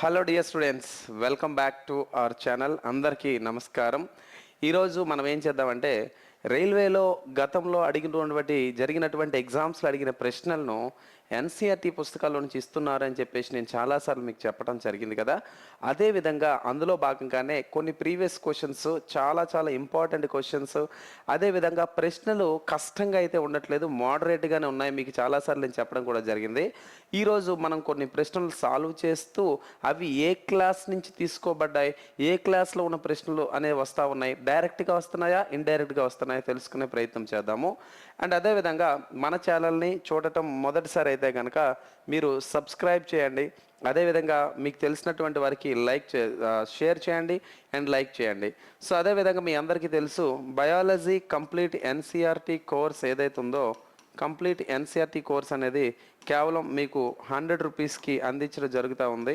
Hello dear students welcome back to our channel అందరికీ నమస్కారం. ఈరోజు మనం ఏం చేద్దామంటే రైల్వేలో గతంలో అడిగినటువంటి జరిగినటువంటి ఎగ్జామ్స్లో అడిగిన ప్రశ్నలను ఎన్సీఆర్టీ పుస్తకాల్లో నుంచి ఇస్తున్నారని చెప్పేసి నేను చాలాసార్లు మీకు చెప్పడం జరిగింది కదా. అదేవిధంగా అందులో భాగంగానే కొన్ని ప్రీవియస్ క్వశ్చన్స్ చాలా చాలా ఇంపార్టెంట్ క్వశ్చన్స్ అదేవిధంగా ప్రశ్నలు కష్టంగా అయితే ఉండట్లేదు మోడరేట్గానే ఉన్నాయి మీకు చాలాసార్లు నేను చెప్పడం కూడా జరిగింది. ఈరోజు మనం కొన్ని ప్రశ్నలు సాల్వ్ చేస్తూ అవి ఏ క్లాస్ నుంచి తీసుకోబడ్డాయి ఏ క్లాస్లో ఉన్న ప్రశ్నలు అనేవి వస్తూ ఉన్నాయి డైరెక్ట్గా వస్తున్నాయా ఇండైరెక్ట్గా వస్తున్నాయా తెలుసుకునే ప్రయత్నం చేద్దాము. అండ్ అదేవిధంగా మన ఛానల్ని చూడటం మొదటిసారి అయితే కనుక మీరు సబ్స్క్రైబ్ చేయండి. అదేవిధంగా మీకు తెలిసినటువంటి వారికి లైక్ చే షేర్ చేయండి అండ్ లైక్ చేయండి. సో అదేవిధంగా మీ అందరికీ తెలుసు బయాలజీ కంప్లీట్ ఎన్సీఆర్టీ కోర్స్ ఏదైతే ఉందో కంప్లీట్ ఎన్సీఆర్టీ కోర్స్ అనేది కేవలం మీకు హండ్రెడ్ రూపీస్కి అందించడం జరుగుతూ ఉంది.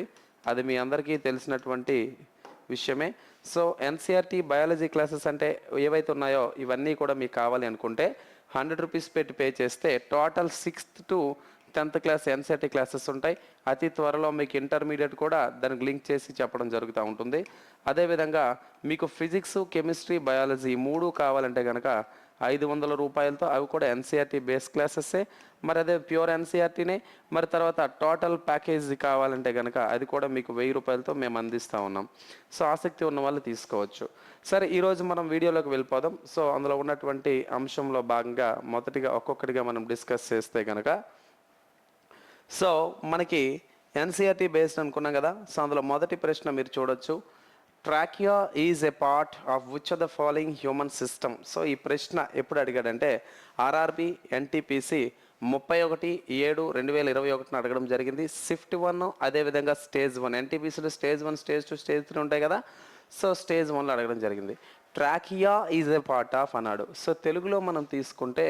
అది మీ అందరికీ తెలిసినటువంటి విషయమే. సో ఎన్సీఆర్టీ బయాలజీ క్లాసెస్ అంటే ఏవైతే ఉన్నాయో ఇవన్నీ కూడా మీకు కావాలి అనుకుంటే హండ్రెడ్ రూపీస్ పెట్టి పే చేస్తే total sixth to tenth class NCERT classes ఉంటాయి. అతి త్వరలో మీకు ఇంటర్మీడియట్ కూడా దానికి లింక్ చేసి చెప్పడం జరుగుతూ ఉంటుంది. అదేవిధంగా మీకు ఫిజిక్స్ కెమిస్ట్రీ బయాలజీ మూడు కావాలంటే కనుక ఐదు వందల రూపాయలతో అవి కూడా ఎన్సీఆర్టీ బేస్ క్లాసెస్సే. మరి అదే ప్యూర్ ఎన్సీఆర్టీనే. మరి తర్వాత టోటల్ ప్యాకేజ్ కావాలంటే కనుక అది కూడా మీకు వెయ్యి రూపాయలతో మేము అందిస్తూ ఉన్నాం. సో ఆసక్తి ఉన్న వాళ్ళు తీసుకోవచ్చు. సరే ఈరోజు మనం వీడియోలోకి వెళ్ళిపోదాం. సో అందులో ఉన్నటువంటి అంశంలో భాగంగా మొదటిగా ఒక్కొక్కటిగా మనం డిస్కస్ చేస్తే కనుక సో మనకి ఎన్సీఆర్టీ బేస్డ్ అనుకున్నాం కదా. సో అందులో మొదటి ప్రశ్న మీరు చూడొచ్చు. Trachea is a part of which of the following human system so ఈ ప్రశ్న ఎప్పుడు అడిగాడంటే ఆర్ఆర్బి ఎన్టీపీసీ ముప్పై ఒకటి ఏడు రెండు వేల ఇరవై ఒకటిని అడగడం జరిగింది. స్విఫ్ట్ వన్ అదేవిధంగా stage one ఎన్టీపీసీలో stage one stage two stage three ఉంటాయి కదా. సో స్టేజ్ వన్లో అడగడం జరిగింది. Trachea is a part of అన్నాడు. సో తెలుగులో మనం తీసుకుంటే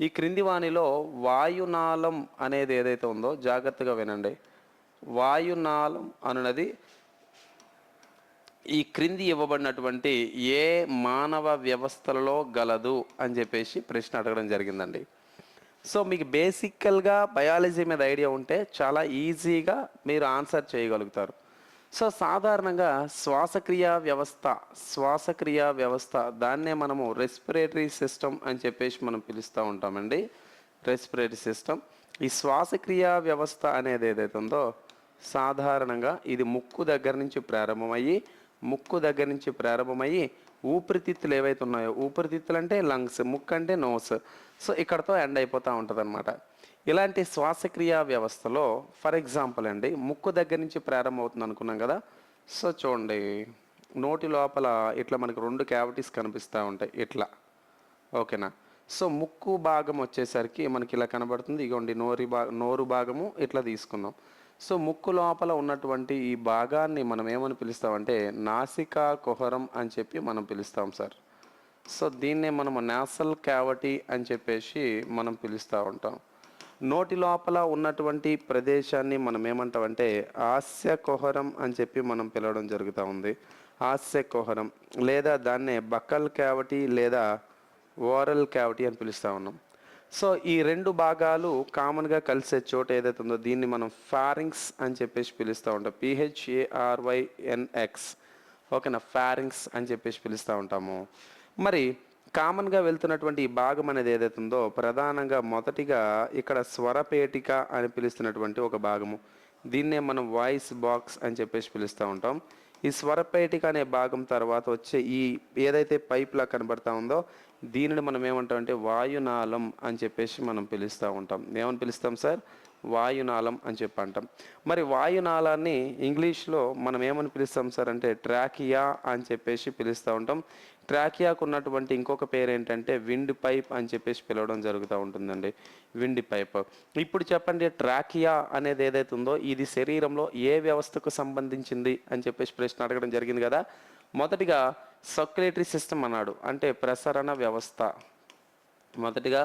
ఈ క్రింది వాణిలో వాయునాళం అనేది ఏదైతే ఉందో జాగ్రత్తగా వినండి. వాయునాళం అనున్నది ఈ క్రింది ఇవ్వబడినటువంటి ఏ మానవ వ్యవస్థలలో గలదు అని చెప్పేసి ప్రశ్న అడగడం జరిగిందండి. సో మీకు బేసికల్గా బయాలజీ మీద ఐడియా ఉంటే చాలా ఈజీగా మీరు ఆన్సర్ చేయగలుగుతారు. సో సాధారణంగా శ్వాసక్రియ వ్యవస్థ శ్వాసక్రియ వ్యవస్థ దాన్నే మనము రెస్పిరేటరీ సిస్టమ్ అని చెప్పేసి మనం పిలుస్తూ ఉంటామండి. రెస్పిరేటరీ సిస్టమ్ ఈ శ్వాసక్రియ వ్యవస్థ అనేది ఏదైతే ఉందో సాధారణంగా ఇది ముక్కు దగ్గర నుంచి ప్రారంభమయ్యి ముక్కు దగ్గర నుంచి ప్రారంభమయ్యి ఊపిరితిత్తులు ఏవైతే ఉన్నాయో ఊపిరితిత్తులు అంటే లంగ్స్ ముక్కు అంటే నోస్ సో ఇక్కడతో ఎండ్ అయిపోతూ ఉంటుంది అనమాట ఇలాంటి శ్వాసక్రియ వ్యవస్థలో ఫర్ ఎగ్జాంపుల్ అండి ముక్కు దగ్గర నుంచి ప్రారంభమవుతుంది అనుకున్నాం కదా. సో చూడండి నోటి లోపల ఇట్లా మనకు రెండు క్యావిటీస్ కనిపిస్తూ ఉంటాయి ఇట్లా. ఓకేనా? సో ముక్కు భాగం వచ్చేసరికి మనకి ఇలా కనబడుతుంది. ఇగోండి నోరి భా నోరు భాగము ఇట్లా తీసుకుందాం. సో ముక్కు లోపల ఉన్నటువంటి ఈ భాగాన్ని మనం ఏమని పిలుస్తామంటే నాసికా కుహరం అని చెప్పి మనం పిలుస్తాం సార్. సో దీన్నే మనం నాసల్ క్యావిటీ అని చెప్పేసి మనం పిలుస్తూ ఉంటాం. నోటి లోపల ఉన్నటువంటి ప్రదేశాన్ని మనం ఏమంటామంటే హాస్య కుహరం అని చెప్పి మనం పిలవడం జరుగుతూ ఉంది. హాస్య కుహరం లేదా దాన్నే బక్కల్ క్యావిటీ లేదా ఓరల్ క్యావిటీ అని పిలుస్తూ ఉన్నాం. సో ఈ రెండు భాగాలు కామన్గా కలిసే చోట ఏదైతే ఉందో దీన్ని మనం ఫారింగ్స్ అని చెప్పేసి పిలుస్తూ ఉంటాం. పిహెచ్ఏఆర్వైఎన్ఎక్స్ ఓకేనా? ఫారింగ్స్ అని చెప్పేసి పిలుస్తూ ఉంటాము. మరి కామన్గా వెళ్తున్నటువంటి ఈ భాగం అనేది ఏదైతే ఉందో ప్రధానంగా మొదటిగా ఇక్కడ స్వరపేటిక అని పిలుస్తున్నటువంటి ఒక భాగము. దీన్నే మనం వాయిస్ బాక్స్ అని చెప్పేసి పిలుస్తూ ఉంటాం. ఈ స్వరపేటిక అనే భాగం తర్వాత వచ్చే ఈ ఏదైతే పైప్లా కనబడతా ఉందో దీనిని మనం ఏమంటాం అంటే వాయునాళం అని చెప్పేసి మనం పిలుస్తూ ఉంటాం. ఏమని పిలుస్తాం సార్? వాయునాళం అని చెప్పి అంటాం మరి వాయునాళాన్ని ఇంగ్లీష్లో మనం ఏమని పిలుస్తాం సార్ అంటే ట్రాకియా అని చెప్పేసి పిలుస్తూ ఉంటాం. ట్రాకియాకు ఉన్నటువంటి ఇంకొక పేరు ఏంటంటే విండ్ పైప్ అని చెప్పేసి పిలవడం జరుగుతూ ఉంటుందండి. Wind pipe. ఇప్పుడు చెప్పండి ట్రాకియా అనేది ఏదైతే ఉందో ఇది శరీరంలో ఏ వ్యవస్థకు సంబంధించింది అని చెప్పేసి ప్రశ్న అడగడం జరిగింది కదా. మొదటిగా సర్క్యులేటరీ సిస్టమ్ అన్నాడు అంటే ప్రసరణ వ్యవస్థ. మొదటిగా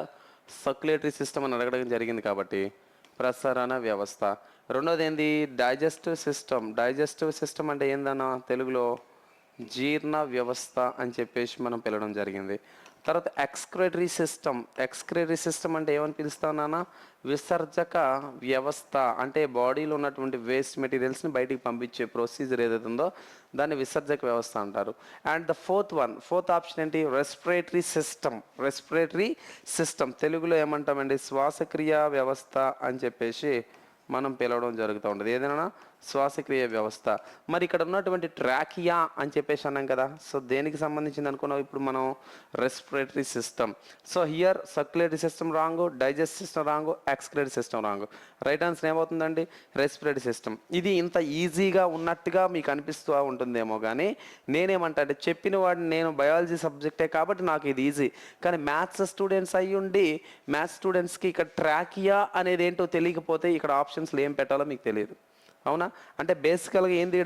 సర్క్యులేటరీ సిస్టమ్ అని అడగడం జరిగింది కాబట్టి ప్రసరణ వ్యవస్థ. రెండోది ఏంది? Digestive system. డైజెస్టివ్ సిస్టమ్ అంటే ఏందన్నా తెలుగులో? జీర్ణ వ్యవస్థ అని చెప్పేసి మనం పిలవడం జరిగింది. తర్వాత ఎక్స్క్రేటరీ సిస్టమ్. ఎక్స్క్రేటరీ సిస్టమ్ అంటే ఏమని పిలుస్తాం నాన్న? విసర్జక వ్యవస్థ. అంటే బాడీలో ఉన్నటువంటి వేస్ట్ మెటీరియల్స్ని బయటికి పంపించే ప్రొసీజర్ ఏదైతే ఉందో దాన్ని విసర్జక వ్యవస్థ అంటారు. And the fourth one fourth option ఏంటి? రెస్పిరేటరీ సిస్టమ్ రెస్పిరేటరీ సిస్టమ్ తెలుగులో ఏమంటామండి? శ్వాసక్రియ వ్యవస్థ అని చెప్పేసి మనం పిలవడం జరుగుతూ ఉంటుంది. ఏదైనా? శ్వాసక్రియ వ్యవస్థ. మరి ఇక్కడ ఉన్నటువంటి ట్రాకియా అని చెప్పేసి అన్నాం కదా. సో దేనికి సంబంధించింది అనుకున్నాం ఇప్పుడు మనం respiratory system. So here circulatory system wrong digest system wrong excretory system wrong. Right answer ఏమవుతుందండి? Respiratory system. ఇది ఇంత ఈజీగా ఉన్నట్టుగా మీకు అనిపిస్తూ ఉంటుందేమో కానీ నేనేమంటా అంటే చెప్పిన వాడిని నేను బయాలజీ సబ్జెక్టే కాబట్టి నాకు ఇది ఈజీ. కానీ మ్యాథ్స్ స్టూడెంట్స్ అయ్యి ఉండి మ్యాథ్స్ స్టూడెంట్స్కి ఇక్కడ ట్రాకియా అనేది ఏంటో తెలియకపోతే ఇక్కడ ఆప్షన్స్లో ఏం పెట్టాలో మీకు తెలియదు. అవునా? అంటే బేసికల్గా ఏంది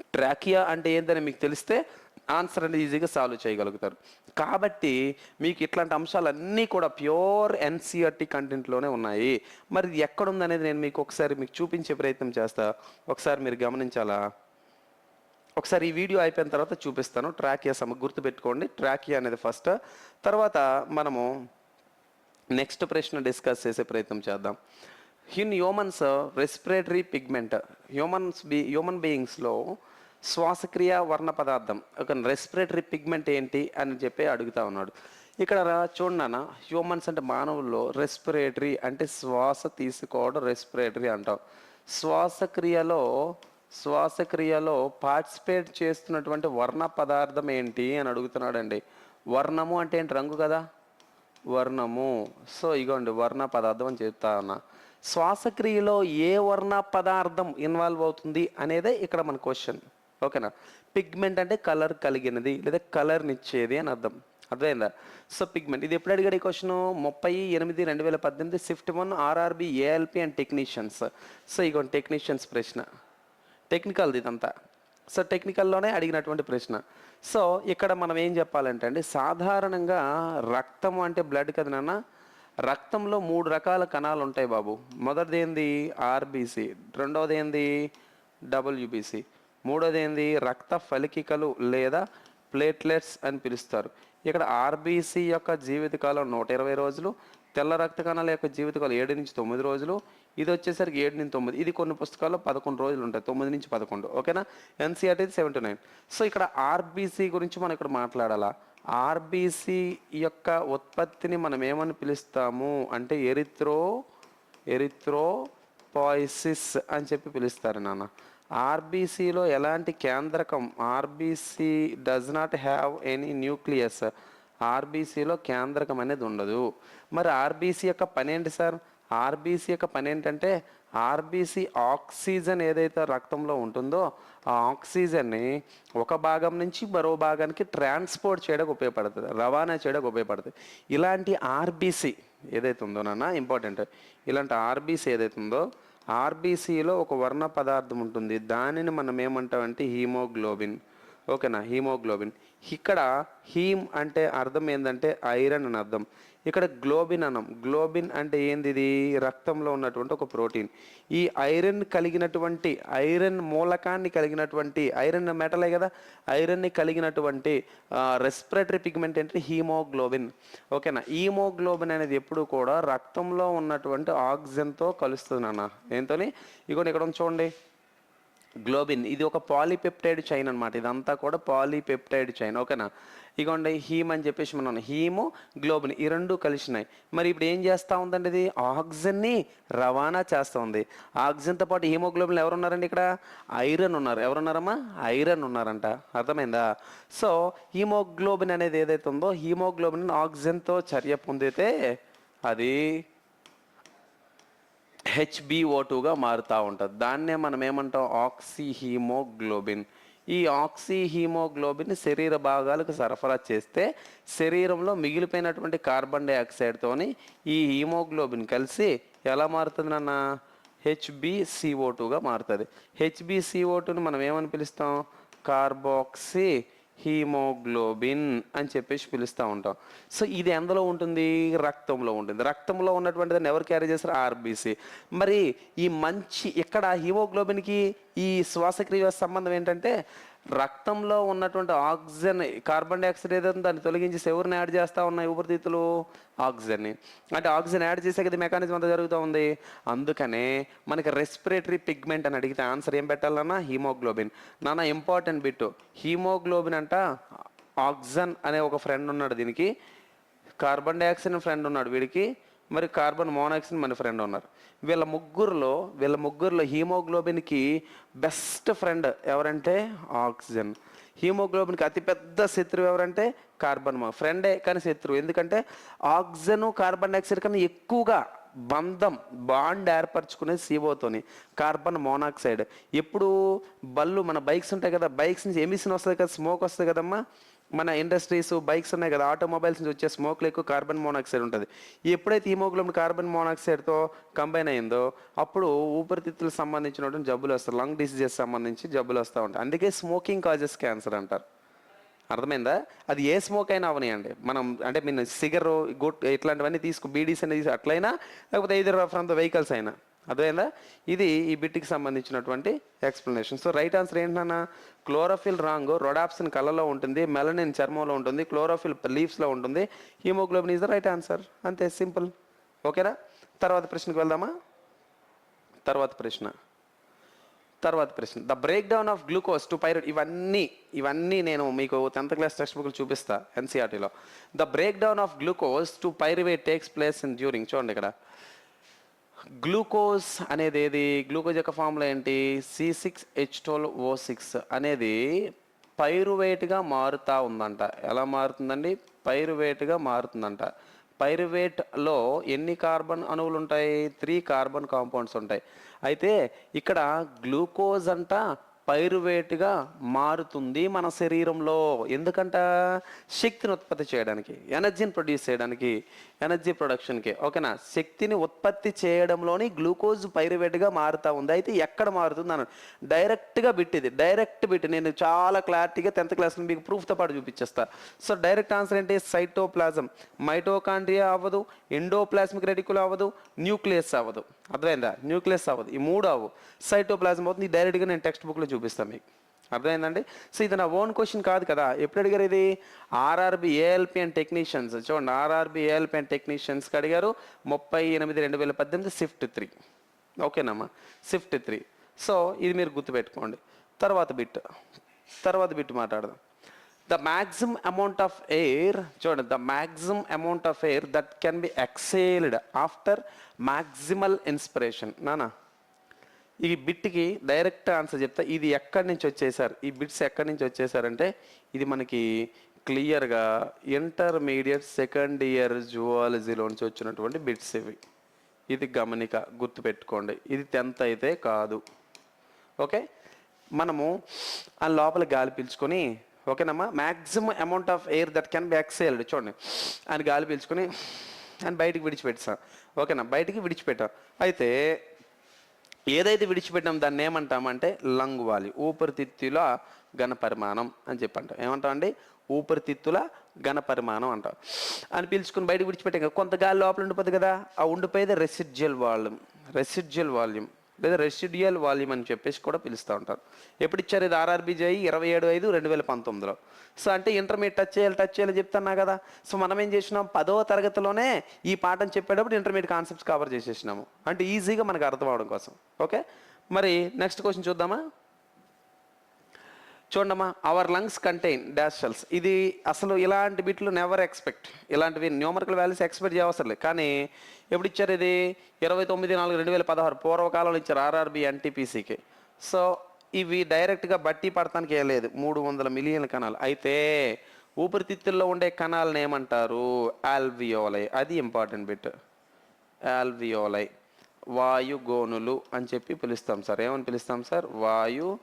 ట్రాకియా అంటే ఏందని మీకు తెలిస్తే ఆన్సర్ అనేది ఈజీగా సాల్వ్ చేయగలుగుతారు. కాబట్టి మీకు ఇట్లాంటి అంశాలన్నీ కూడా ప్యూర్ ఎన్సీఆర్టీ కంటెంట్లోనే ఉన్నాయి. మరి ఇది ఎక్కడుంది అనేది నేను మీకు ఒకసారి మీకు చూపించే ప్రయత్నం చేస్తా. ఒకసారి మీరు గమనించాలా? ఒకసారి ఈ వీడియో అయిపోయిన తర్వాత చూపిస్తాను. ట్రాకియా సమ గుర్తుపెట్టుకోండి. ట్రాకియా అనేది ఫస్ట్ తర్వాత మనము నెక్స్ట్ ప్రశ్న డిస్కస్ చేసే ప్రయత్నం చేద్దాం. In humans respiratory pigment humans be human బీయింగ్స్లో శ్వాసక్రియ వర్ణ పదార్థం. ఒక రెస్పిరేటరీ పిగ్మెంట్ ఏంటి అని చెప్పి అడుగుతా ఉన్నాడు. ఇక్కడ రా- చూడండి హ్యూమన్స్ అంటే మానవుల్లో రెస్పిరేటరీ అంటే శ్వాస తీసుకోవడం రెస్పిరేటరీ అంటాం. శ్వాసక్రియలో శ్వాసక్రియలో పార్టిసిపేట్ చేస్తున్నటువంటి వర్ణ పదార్థం ఏంటి అని అడుగుతున్నాడండి. వర్ణము అంటే ఏంటి? రంగు కదా? వర్ణము. సో ఇగోండి వర్ణ పదార్థం అని చెప్తా ఉన్నా శ్వాసక్రియలో ఏ వర్ణ పదార్థం ఇన్వాల్వ్ అవుతుంది అనేదే ఇక్కడ మన క్వశ్చన్. ఓకేనా? పిగ్మెంట్ అంటే కలర్ కలిగినది లేదా కలర్నిచ్చేది అని అర్థం. అర్థమైందా? So pigment. ఇది ఎప్పుడు అడిగాడు ఈ క్వశ్చన్? ముప్పై ఎనిమిది రెండు వేల పద్దెనిమిది shift one RRB ALP and technicians. So ఇగోండి టెక్నీషియన్స్ ప్రశ్న. టెక్నికల్ది ఇదంతా. సో టెక్నికల్లోనే అడిగినటువంటి ప్రశ్న. సో ఇక్కడ మనం ఏం చెప్పాలంటే అండి సాధారణంగా రక్తం అంటే బ్లడ్ కదా నాన్న? రక్తంలో మూడు రకాల కణాలు ఉంటాయి బాబు. మొదటిది ఏంది ఆర్బీసీ. రెండవది ఏంది డబ్ల్యూబీసీ. మూడోది ఏంది రక్త ఫలికికలు లేదా ప్లేట్లెట్స్ అని పిలుస్తారు. ఇక్కడ ఆర్బీసీ యొక్క జీవితకాలం నూట ఇరవై రోజులు తెల్ల రక్త కణాల యొక్క జీవితకాలం ఏడు నుంచి తొమ్మిది రోజులు ఇది వచ్చేసరికి ఏడు నుంచి తొమ్మిది. ఇది కొన్ని పుస్తకాల్లో పదకొండు రోజులు ఉంటాయి తొమ్మిది నుంచి పదకొండు. ఓకేనా? NCERT seventy nine. సో ఇక్కడ ఆర్బీసీ గురించి మనం ఇక్కడ మాట్లాడాలా? ఆర్బీసీ యొక్క ఉత్పత్తిని మనం ఏమని పిలుస్తాము? అంటే ఎరిత్రో ఎరిత్రో పాయిసిస్ అని చెప్పి పిలుస్తారు నాన్న. ఆర్బీసీలో ఎలాంటి కేంద్రకం? RBC does not have any nucleus ఆర్బీసీలో కేంద్రకం అనేది ఉండదు. మరి ఆర్బీసీ యొక్క పని ఏంటి సార్? ఆర్బీసీ యొక్క పని ఏంటంటే ఆర్బీసీ ఆక్సిజన్ ఏదైతే రక్తంలో ఉంటుందో ఆ ఆక్సిజన్ని ఒక భాగం నుంచి మరో భాగానికి ట్రాన్స్పోర్ట్ చేయడానికి ఉపయోగపడుతుంది. రవాణా చేయడానికి ఉపయోగపడుతుంది. ఇలాంటి ఆర్బీసీ ఏదైతే ఉందో నాన్న ఇంపార్టెంట్. ఇలాంటి ఆర్బీసీ ఏదైతే ఉందో ఆర్బీసీలో ఒక వర్ణ పదార్థం ఉంటుంది. దానిని మనం ఏమంటామంటే హీమోగ్లోబిన్. ఓకేనా? హీమోగ్లోబిన్. ఇక్కడ హీమ్ అంటే అర్థం ఏంటంటే ఐరన్ అని అర్థం. ఇక్కడ గ్లోబిన్ అనం గ్లోబిన్ అంటే ఏంది ఇది రక్తంలో ఉన్నటువంటి ఒక ప్రోటీన్. ఈ ఐరన్ కలిగినటువంటి ఐరన్ మూలకాన్ని కలిగినటువంటి ఐరన్ మెటలే కదా ఐరన్ని కలిగినటువంటి రెస్పిరేటరీ పిగ్మెంట్ ఏంటంటే హీమోగ్లోబిన్. ఓకేనా? హీమోగ్లోబిన్ అనేది ఎప్పుడు కూడా రక్తంలో ఉన్నటువంటి ఆక్సిజన్తో కలుస్తుంది నాన్న. ఏంతోని ఇగోండి ఇక్కడ చూడండి. గ్లోబిన్ ఇది ఒక పాలీపెప్టైడ్ చైన్ అనమాట ఇదంతా కూడా పాలీపెప్టైడ్ చైన్. ఓకేనా? ఇగోండి హీమ్ అని చెప్పేసి మనం హీము గ్లోబిన్ ఈ రెండు కలిసినాయి. మరి ఇప్పుడు ఏం చేస్తూ ఉందండి ఇది? ఆక్సిజన్ని రవాణా చేస్తూ ఉంది. ఆక్సిజన్తో పాటు హీమోగ్లోబిన్ ఎవరు ఉన్నారండి ఇక్కడ? ఐరన్ ఉన్నారు. ఎవరున్నారమ్మా? ఐరన్ ఉన్నారంట. అర్థమైందా? సో హీమోగ్లోబిన్ అనేది ఏదైతే ఉందో హీమోగ్లోబిన్ ఆక్సిజన్తో చర్య పొందితే అది హెచ్బిఓ టూగా మారుతూ ఉంటుంది. దాన్నే మనం ఏమంటాం? ఆక్సిహీమోగ్లోబిన్. ఈ ఆక్సిహీమోగ్లోబిన్ శరీర భాగాలకు సరఫరా చేస్తే శరీరంలో మిగిలిపోయినటువంటి కార్బన్ డైఆక్సైడ్తోని ఈ హీమోగ్లోబిన్ కలిసి ఎలా మారుతుంది నాన్న? హెచ్బిసిఓ టూగా మారుతుంది. హెచ్బిసిఓ టూని మనం ఏమని పిలుస్తాం? కార్బాక్సీ హీమోగ్లోబిన్ అని చెప్పేసి పిలుస్తూ ఉంటాం. సో ఇది ఎందులో ఉంటుంది? రక్తంలో ఉంటుంది. రక్తంలో ఉన్నటువంటి దాన్ని ఎవరు క్యారీ చేస్తారు? ఆర్బీసీ. మరి ఈ మంచి ఇక్కడ హీమోగ్లోబిన్కి ఈ శ్వాసక్రియ సంబంధం ఏంటంటే రక్తంలో ఉన్నటువంటి ఆక్సిజన్ కార్బన్ డైఆక్సైడ్ ఏదైతే దాన్ని తొలగించి ఎవరిని యాడ్ చేస్తూ ఉన్నాయి ఊపిరితిత్తులు ఆక్సిజన్ని. అంటే ఆక్సిజన్ యాడ్ చేసే కదా మెకానిజం అంతా జరుగుతూ ఉంది. అందుకనే మనకి రెస్పిరేటరీ పిగ్మెంట్ అని అడిగితే ఆన్సర్ ఏం పెట్టాలన్నా? హీమోగ్లోబిన్ నాన్న ఇంపార్టెంట్ బిట్ హీమోగ్లోబిన్ అంట ఆక్సిజన్ అనే ఒక ఫ్రెండ్ ఉన్నాడు దీనికి. కార్బన్ డైఆక్సైడ్ ఫ్రెండ్ ఉన్నాడు వీడికి. మరి కార్బన్ మోనాక్సైడ్ మన ఫ్రెండ్ ఉన్నారు. వీళ్ళ ముగ్గురులో వీళ్ళ ముగ్గురులో హీమోగ్లోబిన్కి బెస్ట్ ఫ్రెండ్ ఎవరంటే ఆక్సిజన్. హీమోగ్లోబిన్కి అతిపెద్ద శత్రువు ఎవరంటే కార్బన్ ఫ్రెండే కానీ శత్రువు. ఎందుకంటే ఆక్సిజన్ కార్బన్ డైఆక్సైడ్ కన్నా ఎక్కువగా బంధం బాండ్ ఏర్పరచుకునే సీఓతోని కార్బన్ మోనాక్సైడ్. ఎప్పుడు బళ్ళు మన బైక్స్ ఉంటాయి కదా బైక్స్ నుంచి ఎమిషన్ వస్తుంది కదా స్మోక్ వస్తుంది కదమ్మా. మన ఇండస్ట్రీస్ బైక్స్ ఉన్నాయి కదా ఆటోమొబైల్స్ నుంచి వచ్చే స్మోక్లో ఎక్కువ కార్బన్ మోనాక్సైడ్ ఉంటుంది. ఎప్పుడైతే హీమోగ్లోబిన్ కార్బన్ మోనాక్సైడ్తో కంబైన్ అయిందో అప్పుడు ఊపిరితిత్తులకు సంబంధించినటువంటి జబ్బులు వస్తాయి లంగ్ డిసీజెస్ సంబంధించి జబ్బులు వస్తూ ఉంటాయి. అందుకే స్మోకింగ్ కాజెస్ క్యాన్సర్ అంటారు. అర్థమైందా? అది ఏ స్మోక్ అయినా అవనియండి. మనం అంటే మీ సిగర్ గుట్ ఇట్లాంటివన్నీ తీసుకు బీడీస్ అనేది అట్లయినా లేకపోతే ఐదర్ ఫ్రమ్ ద వెహికల్స్ అయినా. అర్థమైందా? ఇది ఈ బిట్కి సంబంధించినటువంటి ఎక్స్ప్లెనేషన్ సో రైట్ ఆన్సర్ ఏంటన్నా క్లోరోఫిల్ రాంగ్ రొడాప్సిన్ కళ్ళలో ఉంటుంది మెలనిన్ చర్మంలో ఉంటుంది క్లోరోఫిల్ లీవ్స్లో ఉంటుంది haemoglobin is the right answer అంతే సింపుల్ ఓకేనా? తర్వాత ప్రశ్నకు వెళ్దామా? తర్వాత ప్రశ్న. తర్వాత ప్రశ్న. The break down of glucose to pyruvate ఇవన్నీ ఇవన్నీ నేను మీకు టెన్త్ క్లాస్ టెక్స్ట్ బుక్లు చూపిస్తా ఎన్సీఆర్టీలో the breakdown of glucose to pyruvate takes place in during చూడండి ఇక్కడ. గ్లూకోజ్ అనేది ఏది? గ్లూకోజ్ యొక్క ఫార్ములా ఏంటి? C six H twelve O six అనేది పైరువేట్గా మారుతూ ఉందంట. ఎలా మారుతుందండి? పైరువేట్గా మారుతుందంట. పైరువేట్లో ఎన్ని కార్బన్ అణువులు ఉంటాయి త్రీ కార్బన్ కాంపౌండ్స్ ఉంటాయి. అయితే ఇక్కడ గ్లూకోజ్ అంట పైరువేట్గా మారుతుంది మన శరీరంలో. ఎందుకంట? శక్తిని ఉత్పత్తి చేయడానికి ఎనర్జీని ప్రొడ్యూస్ చేయడానికి ఎనర్జీ ప్రొడక్షన్కి. ఓకేనా? శక్తిని ఉత్పత్తి చేయడంలోని గ్లూకోజ్ పైరువేట్గా మారుతూ ఉంది. అయితే ఎక్కడ మారుతుంది అన్న డైరెక్ట్గా బిట్ ఇది డైరెక్ట్ బిట్ నేను చాలా క్లారిటీగా టెన్త్ క్లాస్లో మీకు ప్రూఫ్తో పాటు చూపించేస్తా. సో డైరెక్ట్ ఆన్సర్ ఏంటి? సైటోప్లాజం. మైటోకాండ్రియా అవ్వదు. ఎండోప్లాస్మిక్ రెడికుల్ అవ్వదు. న్యూక్లియస్ అవ్వదు. అర్థమైందా? న్యూక్లియస్ అవ్వదు ఈ మూడు అవ్వవు సైటోప్లాజం అవుతుంది. డైరెక్ట్గా నేను టెక్స్ట్ బుక్లో చూపిస్తాను మీకు. అర్థమైందండి? సో ఇది నా ఓన్ క్వశ్చన్ కాదు కదా. ఎప్పుడు అడిగారు ఇది? RRB ALP and technicians. చూడండి ఆర్ఆర్బి ఏఎల్పి అండ్ టెక్నీషియన్స్కి అడిగారు. ముప్పై ఎనిమిది రెండు వేల పద్దెనిమిది స్విఫ్ట్ త్రీ. ఓకేనమ్మా? Shift three. సో ఇది మీరు గుర్తుపెట్టుకోండి. తర్వాత బిట్. తర్వాత బిట్ మాట్లాడదాం. The maximum amount of air చూడండి the maximum amount of air that can be exhaled after maximal inspiration నానా ఈ బిట్కి డైరెక్ట్ ఆన్సర్ చెప్తా ఇది ఎక్కడి నుంచి వచ్చేసారు? ఈ బిట్స్ ఎక్కడి నుంచి వచ్చేసారంటే ఇది మనకి క్లియర్గా ఇంటర్మీడియట్ సెకండ్ ఇయర్ జువాలజీలో నుంచి వచ్చినటువంటి బిట్స్ ఇవి. ఇది గమనిక గుర్తుపెట్టుకోండి. ఇది టెన్త్ అయితే కాదు. ఓకే? మనము ఆ లోపల గాలి పీల్చుకొని ఓకేనమ్మా? Maximum amount of air that can be exhaled చూడండి. ఆయన గాలి పీల్చుకొని అని బయటికి విడిచిపెట్టాం ఓకేనా? బయటికి విడిచిపెట్టాం. అయితే ఏదైతే విడిచిపెట్టాం దాన్ని ఏమంటామంటే లంగ్ వాలి ఊపిరితిత్తుల ఘన పరిమాణం అని చెప్పి అంటాం ఏమంటామండి? ఊపిరితిత్తుల ఘన పరిమాణం అంటాం. అని పీల్చుకుని బయటకు విడిచిపెట్టాం కొంత గాలి లోపల ఉండిపోతుంది కదా. ఆ ఉండిపోయేది రెసిడ్యువల్ వాల్యూమ్ రెసిడ్యువల్ వాల్యూమ్ లేదా రెసిడ్యుయల్ వాల్యూమ్ అని చెప్పేసి కూడా పిలుస్తూ ఉంటారు. ఎప్పుడు ఇచ్చారు ఇది ఆర్ఆర్బీజై ఇరవై ఏడు ఐదు రెండు వేల పంతొమ్మిదిలో. సో అంటే ఇంటర్మీడియట్ టచ్ చేయాలి టచ్ చేయాలి చెప్తున్నా కదా. సో మనం ఏం చేసినాం? పదవ తరగతిలోనే ఈ పాఠం చెప్పేటప్పుడు ఇంటర్మీడియట్ కాన్సెప్ట్స్ కవర్ చేసేసినాము. అంటే ఈజీగా మనకు అర్థం అవడం కోసం. ఓకే? మరి నెక్స్ట్ క్వశ్చన్ చూద్దామా? చూడమ్మా our lungs contain dash cells ఇది అసలు ఇలాంటి బిట్లు నెవర్ ఎక్స్పెక్ట్ ఇలాంటివి న్యూమరికల్ వాల్యూస్ ఎక్స్పెక్ట్ చేయవసరం లేదు. కానీ ఎప్పుడు ఇచ్చారు ఇది? ఇరవై తొమ్మిది నాలుగు రెండు వేల పదహారు పూర్వకాలంలో ఇచ్చారు ఆర్ఆర్బి ఎన్టీపీసీకి సో ఇవి డైరెక్ట్గా బట్టి పడటానికి ఏం లేదు. మూడు వందల మిలియన్ల కణాలు. అయితే ఊపిరితిత్తుల్లో ఉండే కణాలను ఏమంటారు? ఆల్వియోలై. అది ఇంపార్టెంట్ బిట్ ఆల్వియోలై. వాయు గోనులు అని చెప్పి పిలుస్తాం సార్. ఏమని పిలుస్తాం సార్? వాయు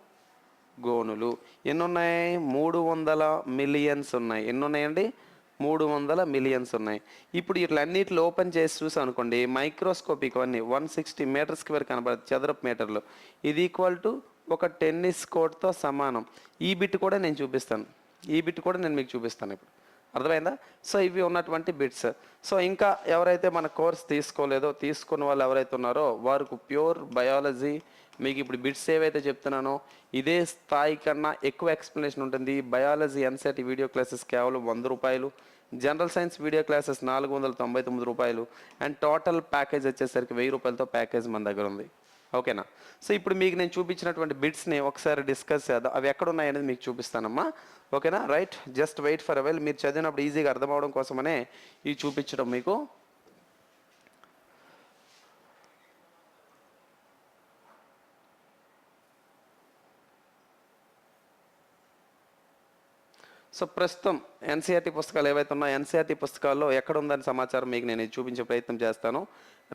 గోనులు. ఎన్ని ఉన్నాయి మూడు వందల మిలియన్స్ ఉన్నాయి. ఎన్ని ఉన్నాయండి మూడు వందల మిలియన్స్ ఉన్నాయి. ఇప్పుడు వీటిలన్నిటిలో ఓపెన్ చేసి చూసాం అనుకోండి మైక్రోస్కోపిక్ అన్నీ వన్ సిక్స్టీ మీటర్ స్క్వేర్ కనబడుతుంది చదరపు మీటర్లు. ఇది ఈక్వల్ టు ఒక టెన్నిస్ కోర్ట్తో సమానం. ఈ బిట్ కూడా నేను చూపిస్తాను. ఈ బిట్ కూడా నేను మీకు చూపిస్తాను ఇప్పుడు. అర్థమైందా? సో ఇవి ఉన్నటువంటి బిట్స్. సో ఇంకా ఎవరైతే మన కోర్స్ తీసుకోలేదో తీసుకున్న వాళ్ళు ఎవరైతే ఉన్నారో వారికి ప్యూర్ బయాలజీ మీకు ఇప్పుడు బిట్స్ ఏవైతే చెప్తున్నానో ఇదే స్థాయి కన్నా ఎక్కువ ఎక్స్ప్లెనేషన్ ఉంటుంది. బయాలజీ ఎన్సెట్ వీడియో క్లాసెస్ కేవలం వంద రూపాయలు. జనరల్ సైన్స్ వీడియో క్లాసెస్ నాలుగు వందల తొంభై తొమ్మిది రూపాయలు. అండ్ టోటల్ ప్యాకేజ్ వచ్చేసరికి వెయ్యి రూపాయలతో ప్యాకేజ్ మన దగ్గర ఉంది. ఓకేనా? సో ఇప్పుడు మీకు నేను చూపించినటువంటి బిట్స్ని ఒకసారి డిస్కస్ చేద్దాం. అవి ఎక్కడ ఉన్నాయనేది మీకు చూపిస్తానమ్మా. ఓకేనా? Right? Just wait for a while. మీరు చదివినప్పుడు ఈజీగా అర్థం అవడం కోసమనే ఇవి చూపించడం మీకు. సో ప్రస్తుతం ఎన్సీఆర్టీ పుస్తకాలు ఏవైతే ఉన్నాయో ఎన్సీఆర్టీ పుస్తకాల్లో ఎక్కడ ఉందని సమాచారం మీకు నేను చూపించే ప్రయత్నం చేస్తాను.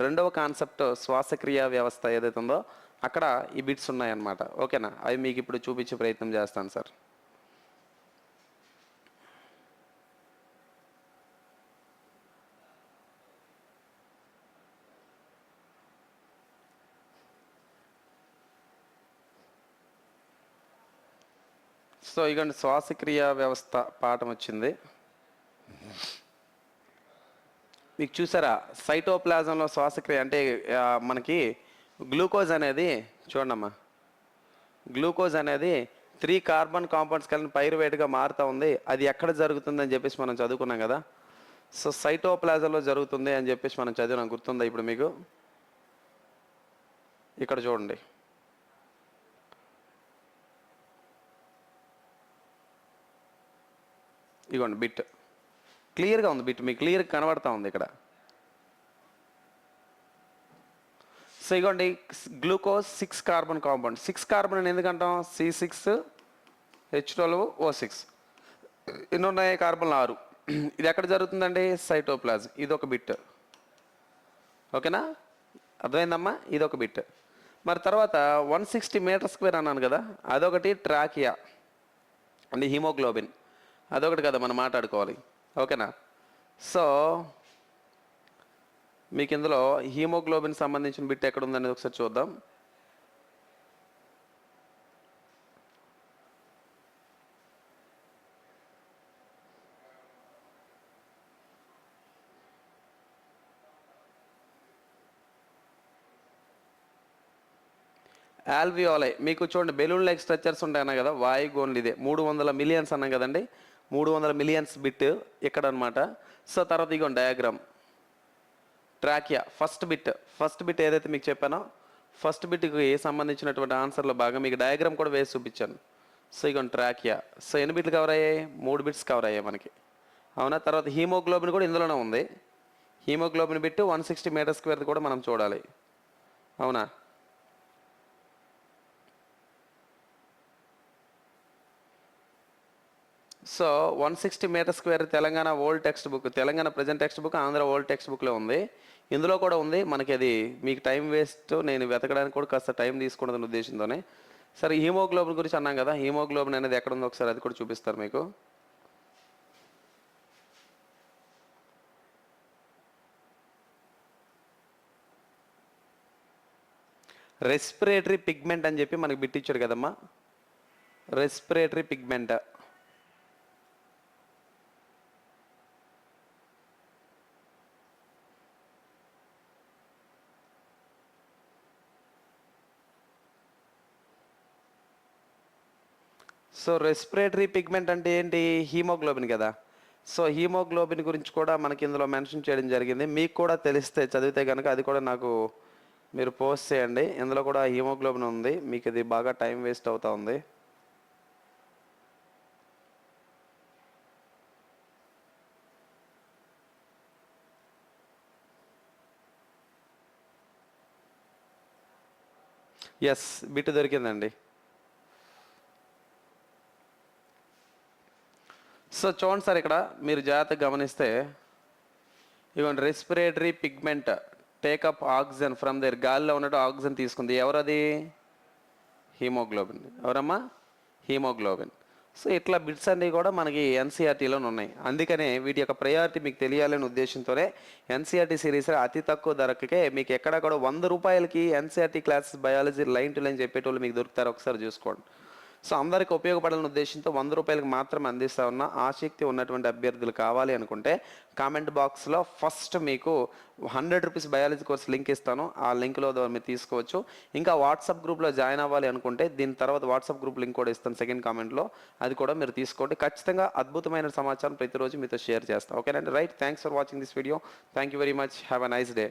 రెండవ కాన్సెప్ట్ శ్వాసక్రియ వ్యవస్థ ఏదైతే ఉందో అక్కడ ఈ బిట్స్ ఉన్నాయన్నమాట. ఓకేనా? అవి మీకు ఇప్పుడు చూపించే ప్రయత్నం చేస్తాను సార్. సో ఇక శ్వాసక్రియ వ్యవస్థ పాఠం వచ్చింది. మీకు చూసారా? సైటోప్లాజంలో శ్వాసక్రియ అంటే మనకి గ్లూకోజ్ అనేది చూడమ్మా గ్లూకోజ్ అనేది త్రీ కార్బన్ కాంపౌండ్స్ కలిగిన పైరువేట్గా మారుతూ ఉంది. అది ఎక్కడ జరుగుతుందని చెప్పేసి మనం చదువుకున్నాం కదా. సో సైటోప్లాజంలో జరుగుతుంది అని చెప్పేసి మనం చదివినాం. గుర్తుందా ఇప్పుడు మీకు? ఇక్కడ చూడండి. ఇగోండి బిట్. క్లియర్గా ఉంది బిట్ మీకు క్లియర్గా కనబడతా ఉంది ఇక్కడ. సో ఇగోండి glucose six carbon compound. Six carbon అని ఎందుకంటాం C six H twelve O six. ఎన్ని ఉన్నాయి కార్బన్లు? ఆరు. ఇది ఎక్కడ జరుగుతుందండి? సైటోప్లాజ్. ఇది ఒక బిట్. ఓకేనా? అర్థమైందమ్మా? ఇది ఒక బిట్. మరి తర్వాత వన్ సిక్స్టీ మీటర్ స్క్వేర్ అన్నాను కదా అదొకటి ట్రాకియా. అంటే హిమోగ్లోబిన్. అదొకటి కదా మనం మాట్లాడుకోవాలి. ఓకేనా? సో మీకు ఇందులో హీమోగ్లోబిన్ సంబంధించిన బిట్ ఎక్కడ ఉందనేది ఒకసారి చూద్దాం. ఆల్వియోలై మీకు చూడండి బెలూన్ లైక్ స్ట్రక్చర్స్ ఉంటాయన్నా కదా వాయుగోన్లు ఇదే. మూడు వందల మిలియన్స్ అన్నాం కదండి. మూడు వందల మిలియన్స్ బిట్ ఇక్కడ అనమాట సో తర్వాత ఇగో diagram trachea first bit first bit ఏదైతే మీకు చెప్పానో ఫస్ట్ బిట్కి సంబంధించినటువంటి ఆన్సర్లో బాగా మీకు డయాగ్రామ్ కూడా వేసి చూపించాను. సో ఇగో ట్రాకియా సో ఎన్ని బిట్లు కవర్ అయ్యాయి? మూడు బిట్స్ కవర్ అయ్యాయి మనకి. అవునా? తర్వాత హీమోగ్లోబిన్ కూడా ఇందులోనే ఉంది. Haemoglobin bit one sixty metre square కూడా మనం చూడాలి. అవునా? So one sixty metre square Telangana old textbook Telangana present textbook Andhra old text బుక్లో ఉంది. ఇందులో కూడా ఉంది మనకి అది మీకు టైం వేస్ట్ నేను వెతకడానికి కూడా కాస్త టైం తీసుకున్నదని ఉద్దేశంతోనే. సరే హీమోగ్లోబిన్ గురించి అన్నాం కదా హీమోగ్లోబిన్ అనేది ఎక్కడ ఉందో ఒకసారి అది కూడా చూపిస్తారు మీకు. రెస్పిరేటరీ పిగ్మెంట్ అని చెప్పి మనకి బిట్టిచ్చారు కదమ్మా. Respiratory pigment. So respiratory pigment అంటే ఏంటి? హీమోగ్లోబిన్ కదా. సో హీమోగ్లోబిన్ గురించి కూడా మనకి ఇందులో మెన్షన్ చేయడం జరిగింది. మీకు కూడా తెలిస్తే చదివితే కనుక అది కూడా నాకు మీరు పోస్ట్ చేయండి. ఇందులో కూడా హీమోగ్లోబిన్ ఉంది. మీకు ఇది బాగా టైం వేస్ట్ అవుతూ ఉంది. ఎస్ బిట్ దొరికిందండి. సో చూడండి సార్ ఇక్కడ మీరు జాగ్రత్తగా గమనిస్తే ఇవ్వండి respiratory pigment take up oxygen from there గాలిలో ఉన్నట్టు ఆక్సిజన్ తీసుకుంది. ఎవరది? హీమోగ్లోబిన్ ఎవరమ్మా? హీమోగ్లోబిన్ సో ఇట్లా బిట్స్ అన్నీ కూడా మనకి ఎన్సీఆర్టీలో ఉన్నాయి. అందుకనే వీటి యొక్క ప్రయారిటీ మీకు తెలియాలనే ఉద్దేశంతోనే ఎన్సీఆర్టీ సిరీస్ అతి తక్కువ ధరకే మీకు ఎక్కడ కూడా వంద రూపాయలకి NCERT classes biology line to line చెప్పేటోళ్ళు మీకు దొరుకుతారు. ఒకసారి చూసుకోండి. సో అందరికీ ఉపయోగపడాలనే ఉద్దేశంతో వంద రూపాయలకు మాత్రమే అందిస్తా ఉన్న. ఆసక్తి ఉన్నటువంటి అభ్యర్థులు కావాలి అనుకుంటే కామెంట్ బాక్స్లో ఫస్ట్ మీకు hundred rupees biology course link ఇస్తాను. ఆ లింక్లో ద్వారా మీరు తీసుకోవచ్చు. ఇంకా వాట్సాప్ గ్రూప్లో జాయిన్ అవ్వాలి అనుకుంటే దీని తర్వాత వాట్సాప్ గ్రూప్ లింక్ కూడా ఇస్తాను సెకండ్ కామెంట్లో. అది కూడా మీరు తీసుకోండి. ఖచ్చితంగా అద్భుతమైన సమాచారం ప్రతిరోజు మీతో షేర్ చేస్తాను ఓకేనండి? Right. Thanks for watching this video. Thank you very much. Have a nice day.